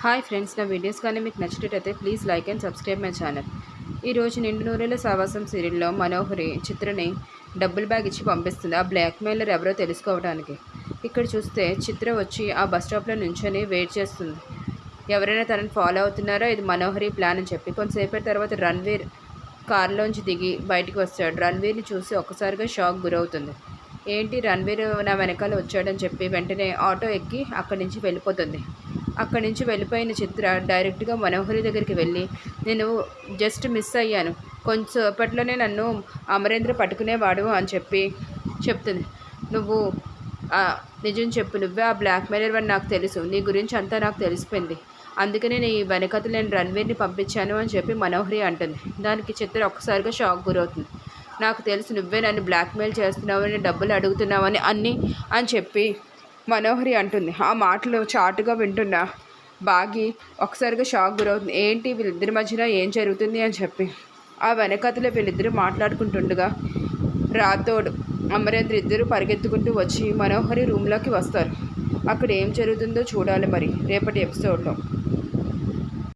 Hi friends నా videos కానీ మీకు నచ్చినట్టయితే please like and subscribe my channel. ఈరోజు నిండు నూరేల సావాసం సీరియల్లో మనోహరి చిత్రని డబ్బుల్ బ్యాగ్ ఇచ్చి పంపిస్తుంది. ఆ బ్లాక్ మెయిలర్ ఎవరో తెలుసుకోవడానికి. ఇక్కడ చూస్తే చిత్ర వచ్చి ఆ బస్ స్టాప్లో నుంచొని వెయిట్ చేస్తుంది. ఎవరైనా తనని ఫాలో అవుతున్నారో? ఇది మనోహరి ప్లాన్ అని చెప్పి కొంతసేపటి తర్వాత రణ్వీర్ కారులోంచి దిగి బయటికి వస్తాడు. రణ్వీర్ని చూసి ఒక్కసారిగా షాక్ గురవుతుంది. ఏంటి రణ్వీర్ నా వెనకాల వచ్చాడని చెప్పి వెంటనే ఆటో ఎక్కి అక్కడి నుంచి వెళ్ళిపోతుంది. అక్కడి నుంచి వెళ్ళిపోయిన చిత్ర డైరెక్ట్గా మనోహరి దగ్గరికి వెళ్ళి నేను జస్ట్ మిస్ అయ్యాను. కొంచెంసేపట్లోనే నన్ను అమరేంద్ర పట్టుకునేవాడు అని చెప్పి చెప్తుంది. నువ్వు నిజం చెప్పు. నువ్వే ఆ బ్లాక్ మెయిలర్ అని నాకు తెలుసు. నీ గురించి అంతా నాకు తెలిసిపోయింది. అందుకనే నీ వెనకత నేను రణ్వీర్ని పంపించాను అని చెప్పి మనోహరి అంటుంది. దానికి చిత్ర ఒక్కసారిగా షాక్ గురవుతుంది. నాకు తెలుసు నువ్వే నన్ను బ్లాక్మెయిల్ చేస్తున్నావని డబ్బులు అడుగుతున్నావని అన్నీ అని చెప్పి మనోహరి అంటుంది. ఆ మాటలు చాటుగా వింటున్నా బాగి ఒకసారిగా షాక్ గురవుతుంది. ఏంటి వీళ్ళిద్దరి మధ్యన ఏం జరుగుతుంది అని చెప్పి. ఆ వెనకతలో వీళ్ళిద్దరూ మాట్లాడుకుంటుండగా రాతోడు అమరేంద్ర ఇద్దరు పరిగెత్తుకుంటూ వచ్చి మనోహరి రూమ్లోకి వస్తారు. అక్కడ ఏం జరుగుతుందో చూడాలి మరి రేపటి ఎపిసోడ్లో.